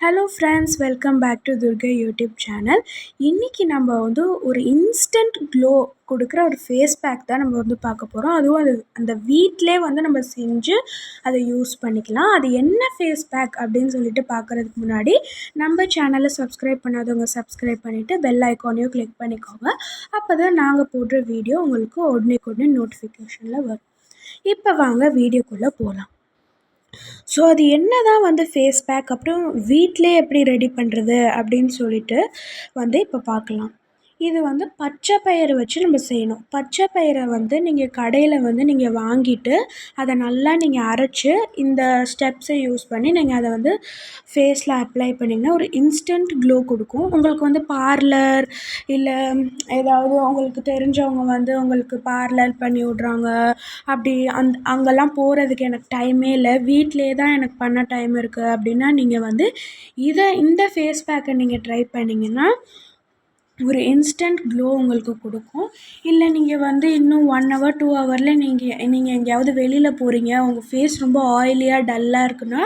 Hello friends welcome back to Durga YouTube channel இன்றைக்கி நம்ம வந்து ஒரு இன்ஸ்டன்ட் க்ளோ கொடுக்குற ஒரு ஃபேஸ் பேக் தான் நம்ம வந்து பார்க்க போகிறோம் அதுவும் அது அந்த வீட்டிலே வந்து நம்ம செஞ்சு அதை யூஸ் பண்ணிக்கலாம். அது என்ன ஃபேஸ் பேக் அப்படின்னு சொல்லிட்டு பார்க்குறதுக்கு முன்னாடி நம்ம சேனலை சப்ஸ்கிரைப் பண்ணாதவங்க சப்ஸ்கிரைப் பண்ணிவிட்டு பெல் ஐக்கானையும் கிளிக் பண்ணிக்கோங்க. அப்போ தான் நாங்கள் போடுற வீடியோ உங்களுக்கு உடனே உடனே நோட்டிஃபிகேஷனில் வரும். இப்போ வாங்க வீடியோக்குள்ளே போகலாம் ஸோ அது என்ன தான் வந்து ஃபேஸ் பேக் அப்புறம் வீட்டிலே எப்படி ரெடி பண்ணுறது அப்படின்னு சொல்லிட்டு வந்து இப்போ பார்க்கலாம். இது வந்து பச்சை பயிறு வச்சு நம்ம செய்யணும். பச்சை பயிரை வந்து நீங்கள் கடையில் வந்து நீங்கள் வாங்கிட்டு அதை நல்லா நீங்கள் அரைச்சி இந்த ஸ்டெப்ஸை யூஸ் பண்ணி நீங்கள் அதை வந்து ஃபேஸில் அப்ளை பண்ணிங்கன்னா ஒரு இன்ஸ்டன்ட் க்ளோ கொடுக்கும். உங்களுக்கு வந்து பார்லர் இல்லை ஏதாவது உங்களுக்கு தெரிஞ்சவங்க வந்து உங்களுக்கு பார்லர் பண்ணி விட்றாங்க. அப்படி அந் அங்கெல்லாம் போகிறதுக்கு எனக்கு டைமே இல்லை. வீட்டிலே தான் எனக்கு பண்ண டைம் இருக்குது அப்படின்னா நீங்கள் வந்து இதை இந்த ஃபேஸ் பேக்கை நீங்கள் ட்ரை பண்ணிங்கன்னா ஒரு இன்ஸ்டன்ட் க்ளோ உங்களுக்கு கொடுக்கும். இல்லை நீங்கள் வந்து இன்னும் ஒன் ஹவர் டூ ஹவரில் நீங்கள் நீங்கள் எங்கேயாவது வெளியில் போகிறீங்க உங்கள் ஃபேஸ் ரொம்ப ஆயிலியாக டல்லாக இருக்குன்னா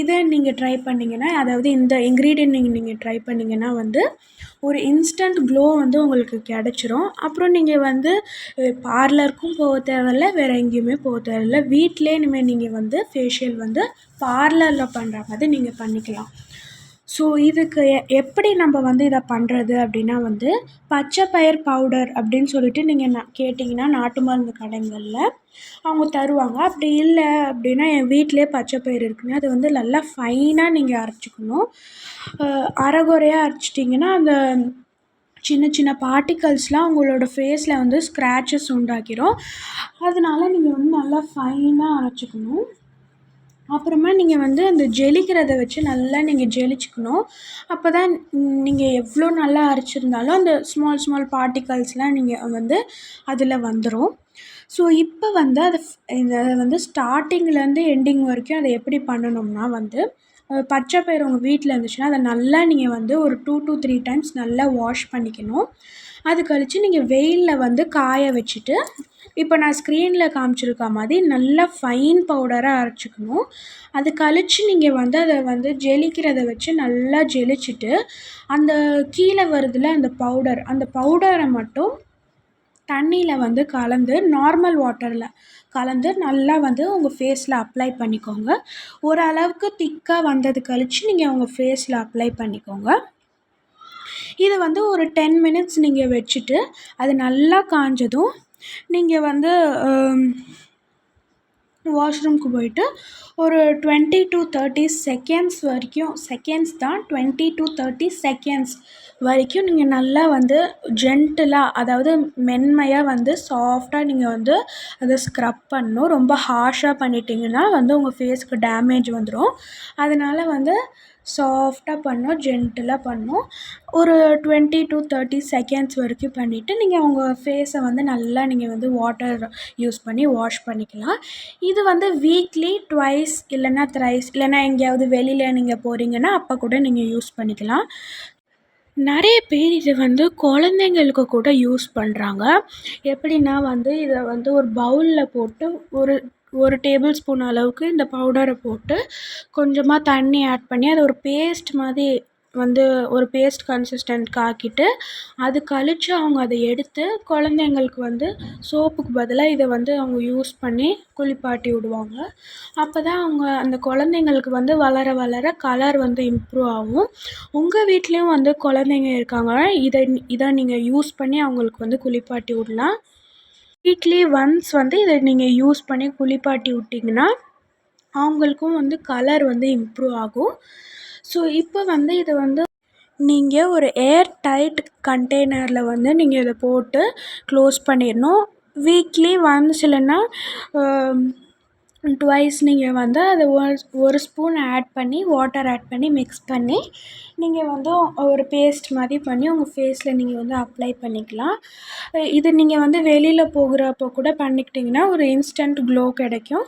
இதை நீங்கள் ட்ரை பண்ணிங்கன்னா அதாவது இந்த இன்க்ரீடியன்ட் நீங்கள் நீங்கள் ட்ரை பண்ணிங்கன்னா வந்து ஒரு இன்ஸ்டன்ட் க்ளோ வந்து உங்களுக்கு கிடச்சிரும். அப்புறம் நீங்கள் வந்து பார்லருக்கும் போக தேவையில்ல வேறு எங்கேயுமே போக தேவையில்ல. வீட்டிலே இனிமேல் நீங்கள் வந்து ஃபேஷியல் வந்து பார்லரில் பண்ணுற மாதிரி நீங்கள் பண்ணிக்கலாம். ஸோ இதுக்கு எ எப்படி நம்ம வந்து இதை பண்ணுறது அப்படின்னா வந்து பச்சை பயிர் பவுடர் அப்படின்னு சொல்லிட்டு நீங்கள் நான் கேட்டிங்கன்னா நாட்டு மருந்து கடைங்களில் அவங்க தருவாங்க. அப்படி இல்லை அப்படின்னா என் வீட்டிலே பச்சை பயிர் இருக்குங்க. அது வந்து நல்லா ஃபைனாக நீங்கள் அரைச்சிக்கணும். அரைகுறையாக அரைச்சிட்டிங்கன்னா அந்த சின்ன சின்ன பார்ட்டிகல்ஸ்லாம் உங்களோட ஃபேஸில் வந்து ஸ்க்ராச்சஸ் உண்டாக்கிடும் அதனால நீங்கள் வந்து நல்லா ஃபைனாக அரைச்சிக்கணும். அப்புறமா நீங்கள் வந்து அந்த ஜெலிக்கிறத வச்சு நல்லா நீங்கள் ஜெலிச்சுக்கணும். அப்போ தான் நீங்கள் எவ்வளோ நல்லா அரைச்சிருந்தாலும் அந்த ஸ்மால் ஸ்மால் பார்ட்டிகல்ஸ்லாம் நீங்கள் வந்து அதில் வந்துடும் ஸோ இப்போ வந்து அதை இந்த வந்து ஸ்டார்டிங்லேருந்து எண்டிங் வரைக்கும் அதை எப்படி பண்ணணும்னா வந்து பச்சை பயிறு உங்கள் வீட்டில் இருந்துச்சுன்னா அதை நல்லா நீங்கள் வந்து ஒரு டூ டூ த்ரீ டைம்ஸ் நல்லா வாஷ் பண்ணிக்கணும். அது கழித்து நீங்கள் வெயிலில் வந்து காய வச்சுட்டு இப்போ நான் ஸ்க்ரீனில் காமிச்சிருக்க மாதிரி நல்லா ஃபைன் பவுடராக அரைச்சிக்கணும். அது கழித்து நீங்கள் வந்து அதை வந்து ஜெலிக்கிறத வச்சு நல்லா ஜெலிச்சுட்டு அந்த கீழே வருதுல அந்த பவுடர் அந்த பவுடரை மட்டும் தண்ணியில் வந்து கலந்து நார்மல் வாட்டரில் கலந்து நல்லா வந்து உங்கள் ஃபேஸில் அப்ளை பண்ணிக்கோங்க. ஓரளவுக்கு திக்காக வந்தது கழித்து நீங்கள் உங்கள் ஃபேஸில் அப்ளை பண்ணிக்கோங்க. இதை வந்து ஒரு டென் மினிட்ஸ் நீங்கள் வச்சுட்டு அது நல்லா காஞ்சதும் நீங்கள் வந்து வாஷ்ரூம்க்கு போயிட்டு ஒரு டுவெண்ட்டி டு தேர்ட்டி செகண்ட்ஸ் வரைக்கும் செகண்ட்ஸ் தான் டுவெண்ட்டி டு தேர்ட்டி செகண்ட்ஸ் வரைக்கும் நீங்கள் நல்லா வந்து ஜென்டிலாக அதாவது மென்மையாக வந்து சாஃப்டாக நீங்கள் வந்து அதை ஸ்க்ரப் பண்ணணும். ரொம்ப ஹார்ஷாக பண்ணிட்டீங்கன்னா வந்து உங்கள் ஃபேஸ்க்கு டேமேஜ் வந்துடும் அதனால் வந்து சாஃப்டாக பண்ணணும் ஜென்டிலாக பண்ணணும் ஒரு டுவெண்ட்டி டு தேர்ட்டி செகண்ட்ஸ் வரைக்கும் பண்ணிவிட்டு நீங்கள் உங்கள் ஃபேஸை வந்து நல்லா நீங்கள் வந்து வாட்டர் யூஸ் பண்ணி வாஷ் பண்ணிக்கலாம். இது வந்து வீக்லி ட்வைஸ் இல்லைன்னா த்ரைஸ் இல்லைன்னா எங்கேயாவது வெளியில் நீங்கள் போகிறீங்கன்னா அப்போ கூட நீங்கள் யூஸ் பண்ணிக்கலாம். நிறைய பேர் இதை வந்து குழந்தைங்களுக்கு கூட யூஸ் பண்ணுறாங்க எப்படின்னா வந்து இதை வந்து ஒரு பவுலில் போட்டு ஒரு ஒரு டேபிள் ஸ்பூன் அளவுக்கு இந்த பவுடரை போட்டு கொஞ்சமாக தண்ணி ஆட் பண்ணி அதை ஒரு பேஸ்ட் மாதிரி வந்து ஒரு பேஸ்ட் கன்சிஸ்டன்ட்க்கு ஆக்கிட்டு அது கழித்து அவங்க அதை எடுத்து குழந்தைங்களுக்கு வந்து சோப்புக்கு பதிலாக இதை வந்து அவங்க யூஸ் பண்ணி குளிப்பாட்டி விடுவாங்க. அப்போ தான் அவங்க அந்த குழந்தைங்களுக்கு வந்து வளர வளர கலர் வந்து இம்ப்ரூவ் ஆகும். உங்கள் வீட்லேயும் வந்து குழந்தைங்க இருக்காங்க. இதை இதை நீங்கள் யூஸ் பண்ணி அவங்களுக்கு வந்து குளிப்பாட்டி விடலாம். வீக்லி ஒன்ஸ் வந்து இதை நீங்கள் யூஸ் பண்ணி குளிப்பாட்டி விட்டிங்கன்னா அவங்களுக்கும் வந்து கலர் வந்து இம்ப்ரூவ் ஆகும். ஸோ இப்போ வந்து இதை வந்து நீங்கள் ஒரு ஏர் டைட் கண்டெய்னரில் வந்து நீங்கள் இதை போட்டு க்ளோஸ் பண்ணிடணும். வீக்லி ஒன்ஸ் இல்லைன்னா டுவைஸ் நீங்கள் வந்து அதை ஒரு ஒரு ஸ்பூன் ஆட் பண்ணி வாட்டர் ஆட் பண்ணி மிக்ஸ் பண்ணி நீங்கள் வந்து ஒரு பேஸ்ட் மாதிரி பண்ணி உங்கள் ஃபேஸில் நீங்கள் வந்து அப்ளை பண்ணிக்கலாம். இது நீங்கள் வந்து வெளியில் போகிறப்போ கூட பண்ணிக்கிட்டிங்கன்னா ஒரு இன்ஸ்டன்ட் க்ளோ கிடைக்கும்.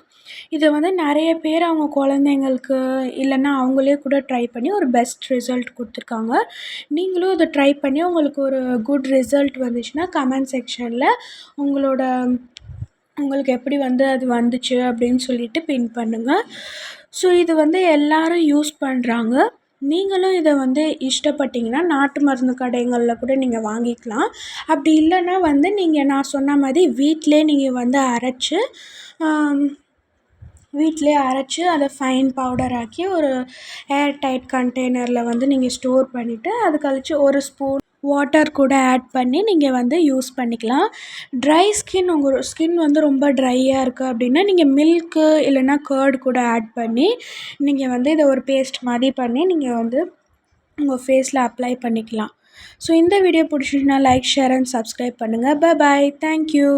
இதை வந்து நிறைய பேர் அவங்க குழந்தைங்களுக்கு இல்லைன்னா அவங்களே கூட ட்ரை பண்ணி ஒரு பெஸ்ட் ரிசல்ட் கொடுத்துருக்காங்க. நீங்களும் இதை ட்ரை பண்ணி உங்களுக்கு ஒரு குட் ரிசல்ட் வந்துச்சுன்னா கமெண்ட் செக்ஷனில் உங்களோட உங்களுக்கு எப்படி வந்து அது வந்துச்சு அப்படின்னு சொல்லிட்டு பின் பண்ணுங்கள் ஸோ இது வந்து எல்லாரும் யூஸ் பண்ணுறாங்க நீங்களும் இதை வந்து இஷ்டப்பட்டீங்கன்னா நாட்டு மருந்து கடைகளில் கூட நீங்கள் வாங்கிக்கலாம். அப்படி இல்லைன்னா வந்து நீங்கள் நான் சொன்ன மாதிரி வீட்டிலே நீங்கள் வந்து அரைச்சு வீட்டிலே அரைச்சி அதை ஃபைன் பவுடர் ஆக்கி ஒரு ஏர் டைட் கண்டெய்னரில் வந்து நீங்கள் ஸ்டோர் பண்ணிவிட்டு அது கழித்து ஒரு ஸ்பூன் வாட்டர் கூட ஆட் பண்ணி நீங்கள் வந்து யூஸ் பண்ணிக்கலாம். ட்ரை ஸ்கின் உங்கள் ஸ்கின் வந்து ரொம்ப ட்ரையாக இருக்குது அப்படின்னா நீங்கள் மில்க்கு இல்லைன்னா கர்ட் கூட ஆட் பண்ணி நீங்கள் வந்து இதை ஒரு பேஸ்ட் மாதிரி பண்ணி நீங்கள் வந்து உங்கள் ஃபேஸில் அப்ளை பண்ணிக்கலாம். ஸோ இந்த வீடியோ பிடிச்சிருந்துச்சுன்னா லைக் ஷேர் அண்ட் சப்ஸ்கிரைப் பண்ணுங்கள் ப பாய் தேங்க்யூ